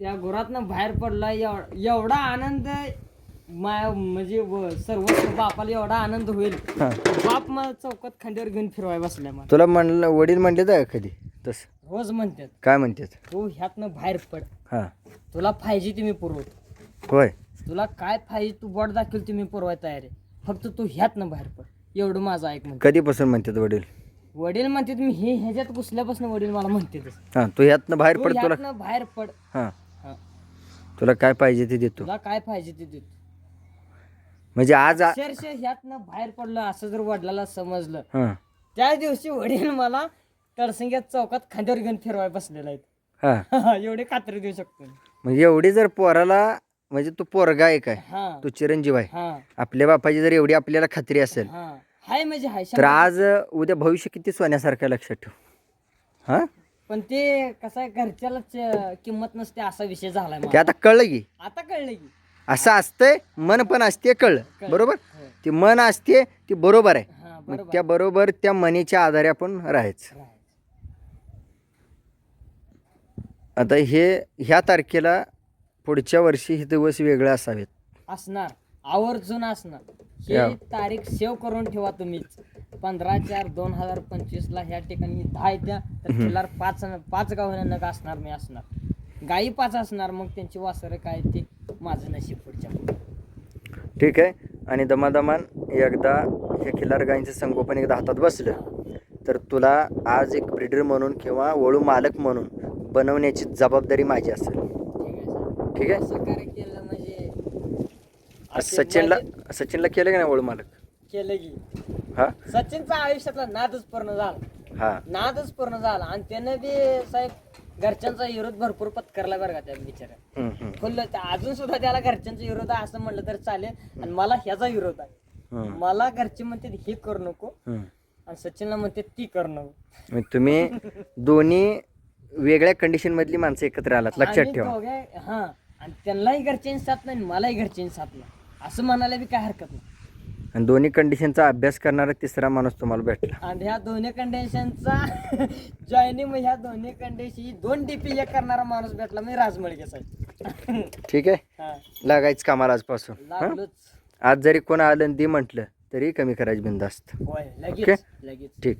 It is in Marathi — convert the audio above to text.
त्या घरातनं बाहेर पडला. एव- एवढा आनंद मा- म्हणजे सर्व बापाला एवढा आनंद होईल. बाप मला चौकात खांद्यावर घेऊन फिरवाय बसल्या मला तुला म्हणलं वडील म्हणले का कधी? तसं. रोज म्हणतात. काय म्हणतात? तू ह्यातनं बाहेर पड. हां. तुला पाहिजे ते मी पुरवतो. होय. तुला काय पाहिजे तू बोट दाखवेल ते मी पुरवाय तयार आहे. फक्त तू ह्यातनं बाहेर पड. एवढं माझं ऐक म्हणते कधीपासून म्हणतात वडील? वडील म्हणतात मी हे ह्याच्यात घुसल्यापासून वडील मला म्हणतात हां तू ह्यातनं बाहेर पड तुला. बाहेर पड. हां. हा. तुला काय पाहिजे ते देतो. तुला काय पाहिजे ते देतो. म्हणजे आज आ- अक्षरशः ह्यातनं बाहेर पडलं असं जर वडिलाला समजलं हां. त्या दिवशी वडील मला तडसंग्यात चौकात खांद्यावर घेऊन फिरवाय बसलेला आहेत. हां. एवढे खात्री देऊ शकतो मी. मग एवढी जर पोराला म्हणजे तू पोरगा आहे काय? हा. तू चिरंजीव आहे. हा. आपल्या बापाची जर एवढी आपल्याला खात्री असेल हा. हाय म्हणजे हाय तर शंभर आज उद्या भविष्य किती सोन्यासारखं आहे लक्षात ठेव. हां? पण ते कसं आहे घरच्यालाच अं, किंमत नसते असा विषय झालाय ते मला. आता कळलं की. आता कळलं की. असं असतंय मन पण असते कळलं. बरोबर? हो. ते मन असते ती बरोबर आहे. हा मग बरोबर. त्या बरोबर त्या मनीच्या आधारे आपण राहायचं. आता हे ह्या तारखेला पुढच्या वर्षी हे दिवस वेगळे असावेत. असणार. आवर्जून असणार. या. ही तारीख सेव्ह करून ठेवा तुम्हीच. पंधरा चार दोन हजार पंचवीस ला ह्या ठिकाणी दहा येत्या तर खिल्लार पाच पाच गावांना नग असणार मी असणार. गाई पाच असणार मग त्यांची वासरं काय ते माझं नशीब पुढच्या पुढे. ठीक आहे. आणि दमादमान एकदा हे खिल्लार गायींचं संगोपन एकदा हातात बसलं तर तुला आज एक ब्रिडर म्हणून किंवा वळू मालक म्हणून बनवण्याची जबाबदारी माझी असेल. ठीक आहे केलं म्हणजे सचिनला सचिनला केलं का नाही वळू मालक? केलं की. हा? सचिनचा आयुष्यातला नादच पूर्ण झाला. हा. नादच पूर्ण झाला. आणि त्यानं बी साहेब घरच्यांचा विरोध भरपूर पत्करला बरं का त्या बिचाऱ्या. हम्म, अजून सुद्धा त्याला घरच्यांचा विरोध आहे असं म्हणलं तर चालेल. आणि मला ह्याचा विरोध आहे. हम्म, मला घरचे म्हणते हे करू नको. हम्म. आणि सचिनला म्हणते ती करू नको. मग तुम्ही दोन्ही वेगळ्या कंडिशन मधली माणसं एकत्र आलात. लक्षात आम्ही ठेवा. दोघे- हा. आणि त्यांनाही घरच्यांची साथ नाही आणि मलाही घरच्यांची साथ नाही. असं म्हणायला बी काय हरकत नाही. आणि दोन्ही कंडिशनचा अभ्यास करणारा तिसरा माणूस तुम्हाला भेटला. आणि ह्या दोन्ही कंडिशनचा जॉईनिंग ह्या दोन्ही कंडिशन दोन डीपी एक करणारा माणूस भेटला मी राजमळगे साहेब. ठीक आहे? हा. लागायचं कामाला आजपासून. हं? लागलोच. आज जरी कोण आलं आणि दे म्हटलं तरी कमी करायची बिंदास्त. होय लगेच लगेच. ठीक.